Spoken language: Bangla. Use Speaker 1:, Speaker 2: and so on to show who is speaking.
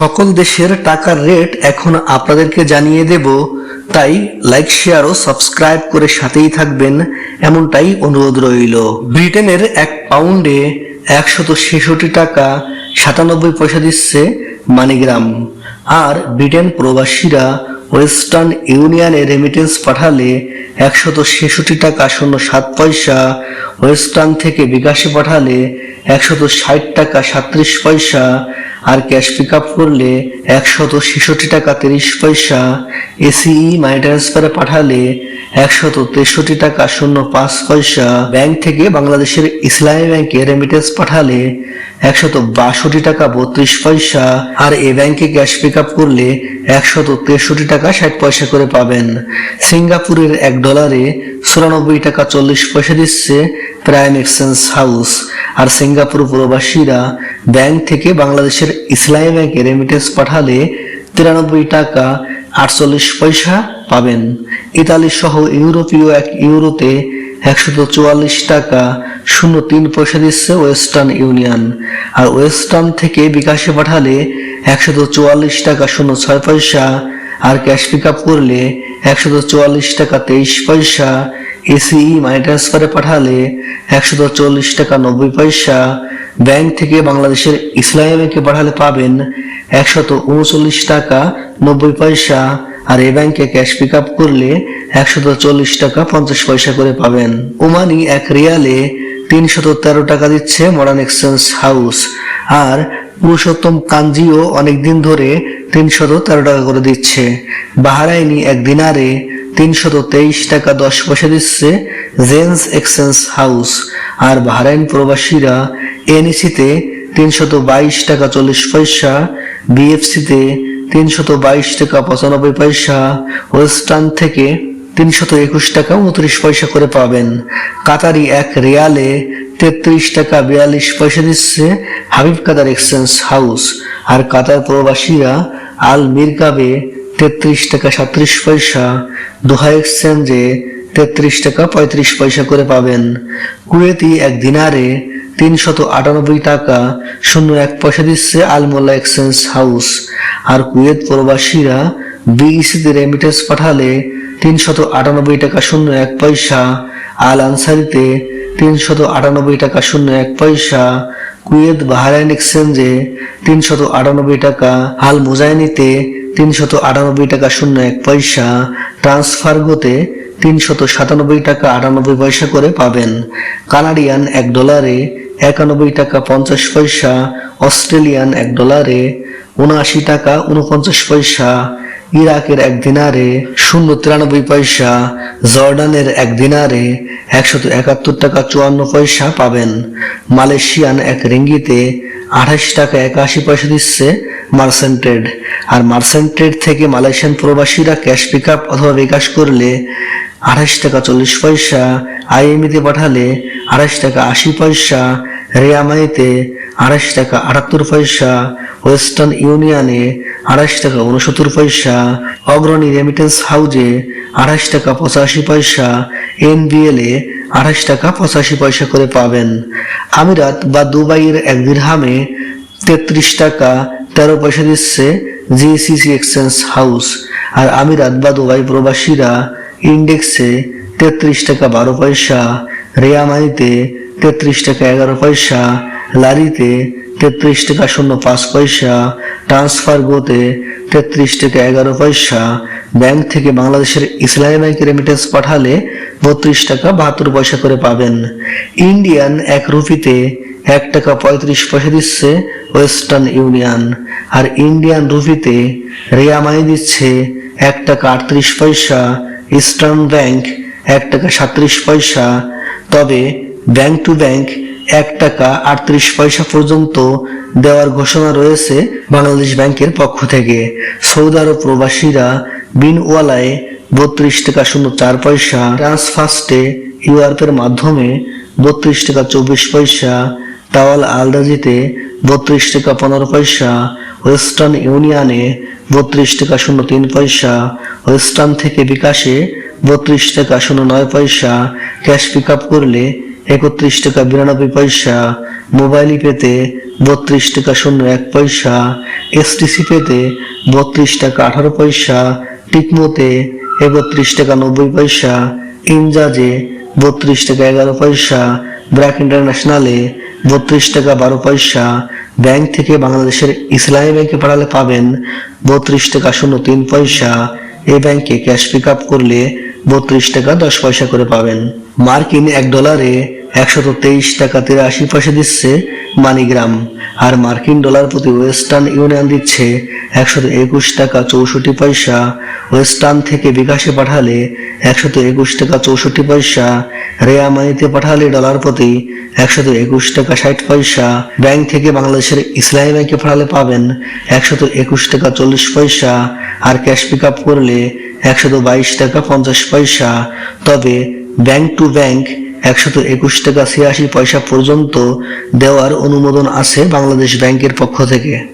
Speaker 1: সকল দেশের টাকার রেট এখন আপনাদেরকে জানিয়ে দেব, তাই লাইক শেয়ার ও সাবস্ক্রাইব করে সাথেই থাকবেন, এমনটাই অনুরোধ রইল। ব্রিটেনের এক পাউন্ডে একশত ছেষট্টি টাকা সাতানব্বই পয়সা দিচ্ছে মানিগ্রাম। আর ব্রিটেন প্রবাসীরা ওয়েস্টার্ন ইউনিয়নে রেমিটেন্স পাঠালে একশত ছেষট্টি টাকা শূন্য সাত পয়সা, ওয়েস্টার্ন থেকে বিকাশে পাঠালে একশত ষাট টাকা সাত্রিশ পয়সা আর ক্যাশ পিক আপ করলে একশত ছেষট্টি টাকা তিরিশ পয়সা এসিই মানি ট্রান্সফারে পাঠালে একশত তেষট্টি টাকা শূন্য পাঁচ পয়সা। ব্যাংক থেকে বাংলাদেশের ইসলামী ব্যাংকে রেমিটেন্স পাঠালে একশত বাষট্টি টাকা বত্রিশ পয়সা আর এ ব্যাংকে ক্যাশ পিক আপ করলে একশত তেষট্টি টাকা ষাট পয়সা করে পাবেন। সিঙ্গাপুরের এক ডলারে চুরানব্বই টাকা চল্লিশ পয়সা দিচ্ছে প্রাইম এক্সচেঞ্জ হাউস আর সিঙ্গাপুর প্রবাসীরা ব্যাংক থেকে বাংলাদেশের ইসলামী ব্যাংকে রেমিটেন্স পাঠালে তিরানব্বই টাকা আটচল্লিশ পয়সা পাবেন। ইতালি সহ ইউরোপীয় এক ইউরোতে একশত চুয়াল্লিশ টাকা শূন্য তিন পয়সা দিচ্ছে ওয়েস্টার্ন ইউনিয়ন। আর ওয়েস্টার্ন থেকে বিকাশে পাঠালে একশত চুয়াল্লিশ টাকা শূন্য ছয় পয়সা, আর ক্যাশ পিক আপ করলে একশত চুয়াল্লিশ টাকা তেইশ পয়সা এসিই মানি ট্রান্সফারে পাঠালে একশত চল্লিশ টাকা নব্বই পয়সা ব্যাংক থেকে বাংলাদেশের ইসলামী ব্যাংকে পাঠালে পাবেন একশত উনচল্লিশ টাকা নব্বই পয়সা, আর এ ব্যাংকে ক্যাশ পিক আপ করলে একশত চল্লিশ টাকা পঞ্চাশ পয়সা করে পাবেন। ওমানি এক রিয়ালে তিনশত তেরো টাকা দিচ্ছে মডার্ন এক্সচেঞ্জ হাউস আর পুরুষোত্তম কাঞ্জিও অনেকদিন ধরে তিনশত তেরো টাকা করে দিচ্ছে। বাহারাইনি এক দিনারে তিনশত তেইশ টাকা দশ পয়সা দিচ্ছে জেন্স এক্সচেঞ্জ হাউস আর বাহরাইন প্রবাসীরা এনইসিতে তিনশত বাইশ টাকা চল্লিশ পয়সা, বিএফসিতে তিনশত বাইশ টাকা পঁচানব্বই পয়সা, ওয়েস্টার্ন থেকে তিনশত একুশ টাকা উনত্রিশ পয়সা করে পাবেন। কাতারি এক রিয়ালে তেত্রিশ টাকা বিয়াল্লিশ পয়সা দিচ্ছে হাবিব কাতার এক্সচেঞ্জ হাউস। আর কাতার প্রবাসীরা আল মিরকাবে তেত্রিশ টাকা সাত্রিশ পয়সা, দোহা এক্সচেঞ্জে তেত্রিশ টাকা পঁয়ত্রিশ পয়সা করে পাবেন। কুয়েতি এক দিনারে তিনশত আটানব্বই টাকা, শূন্য এক পয়সা দিচ্ছে আলমোল্লা এক্সচেঞ্জ হাউস। আর কুয়েত প্রবাসীরা বিইসিতে রেমিটেন্স পাঠালে তিনশত আটানব্বই টাকা, শূন্য এক পয়সা। আল আনসারিতে তিনশত আটানব্বই টাকা, শূন্য এক পয়সা। কুয়েত বাহারাইন এক্সচেঞ্জে তিনশত আটানব্বই টাকা আল মুজাইনিতে তিনশত আটানব্বই টাকা, শূন্য এক পয়সা। ট্রান্সফারগোতে তিনশত সাতানব্বই টাকা আটানব্বই পয়সা করে পাবেন। কানাডিয়ান এক ডলারে একানব্বই টাকা পঞ্চাশ পয়সা, অস্ট্রেলিয়ান এক ডলারে উনআশি টাকা উনপঞ্চাশ পয়সা, ইরাকের এক দিনারে শূন্য তিরানব্বই পয়সা, জর্ডানের এক দিনারে একশত একাত্তর টাকা চুয়ান্ন পয়সা পাবেন। মালয়েশিয়ান এক রিঙ্গিতে আঠাশ টাকা একাশি পয়সা দিচ্ছে মার্সেন্টেড। আর মার্সেন্টেড থেকে মালয়েশিয়ান প্রবাসীরা ক্যাশ পিক আপ অথবা বিকাশ করলে আঠাশ টাকা চল্লিশ পয়সা, আইএমইতে পাঠালে আঠাশ টাকা আশি পয়সা, রিয়ামাইতে আড়াইশ টাকা আটাত্তর পয়সা, ওয়েস্টার্ন ইউনিয়নে আড়াইশ টাকা উনসত্তর পয়সা, অগ্রণী রেমিটেন্স হাউজে আড়াইশ টাকা পঁচাশি পয়সা এনবিএল আড়াইশ টাকা পঁচাশি পয়সা করে পাবেন। আমিরাত বা দুবাইয়ের এক দিরহামে তেত্রিশ টাকা তেরো পয়সা দিচ্ছে জিসিসি এক্সচেঞ্জ হাউস আর আমিরাত বা দুবাই প্রবাসীরা ইন্ডেক্সে তেত্রিশ টাকা বারো পয়সা রেয়ামাইতে তেত্রিশ টাকা এগারো পয়সা, লারিতে তেত্রিশ টাকা শূন্য পাঁচ পয়সা, ট্রান্সফার গোতে তেত্রিশ টাকা এগারো পয়সা। ব্যাংক থেকে বাংলাদেশের ইসলামী ব্যাংকে রেমিটেন্স পাঠালে বত্রিশ টাকা বাহাত্তর পয়সা করে পাবেন। ইন্ডিয়ান এক রুপিতে এক টাকা পঁয়ত্রিশ পয়সা দিচ্ছে ওয়েস্টার্ন ইউনিয়ন। আর ইন্ডিয়ান রুপিতে রিয়ামাই দিচ্ছে এক টাকা আটত্রিশ পয়সা ইস্টার্ন ব্যাংক এক টাকা সাত্রিশ পয়সা। তবে ব্যাংক টু ব্যাংক এক টাকা আটত্রিশ পয়সা পর্যন্ত দেওয়ার ঘোষণা রয়েছে বাংলাদেশ ব্যাংকের পক্ষ থেকে। সৌদি আরব প্রবাসীরা বিনওয়ালায় বত্রিশ টাকা শূন্য চার পয়সা ট্রান্সফার্স্টে ইউআরপের মাধ্যমে বত্রিশ টাকা চব্বিশ পয়সা টাওয়াল আলদাজিতে বত্রিশ টাকা পনেরো পয়সা, ওয়েস্টার্ন ইউনিয়নে বত্রিশ টাকা শূন্য তিন পয়সা, ওয়েস্টার্ন থেকে বিকাশে বত্রিশ টাকা শূন্য নয় পয়সা, ক্যাশ পিক আপ করলে একত্রিশ টাকা বিরানব্বই পয়সা, মোবাইল পেতে বত্রিশ টাকা শূন্য এক পয়সা এসটিসি পেতে বত্রিশ টাকা আঠারো পয়সা, টিকমোতে একত্রিশ টাকা নব্বই পয়সা, ইনজাজে বত্রিশ টাকা এগারো পয়সা, ব্র্যাক ইন্টারন্যাশনালে বত্রিশ টাকা বারো পয়সা। ব্যাংক থেকে বাংলাদেশের ইসলামী ব্যাংকে পাঠালে পাবেন বত্রিশ টাকা শূন্য তিন পয়সা। এ ব্যাংকে ক্যাশ পিক আপ করলে বত্রিশ টাকা দশ পয়সা করে পাবেন। মার্কিন এক ডলারে একশত তেইশ টাকা তিরাশি পয়সা দিচ্ছে মানিগ্রাম, আর মার্কিন ডলার প্রতি ওয়েস্টার্ন ইউনিয়ন দিচ্ছে একশত একুশ টাকা চৌষট্টি পয়সা। ওয়েস্টার্ন থেকে বিকাশে পাঠালে একশত একুশ টাকা চৌষট্টি পয়সা। রেয়া মানিতে পাঠালে ডলার প্রতি একশত একুশ টাকা ষাট পয়সা। ব্যাংক থেকে বাংলাদেশের ইসলামী ব্যাংকে পাঠালে পাবেন একশত একুশ টাকা চল্লিশ পয়সা, আর ক্যাশ পিক আপ করলে একশত বাইশ টাকা পঞ্চাশ পয়সা। তবে ব্যাংক টু ব্যাংক একশত একুশ টাকা ছিয়াশি পয়সা পর্যন্ত দেওয়ার অনুমোদন আছে বাংলাদেশ ব্যাংকের পক্ষ থেকে।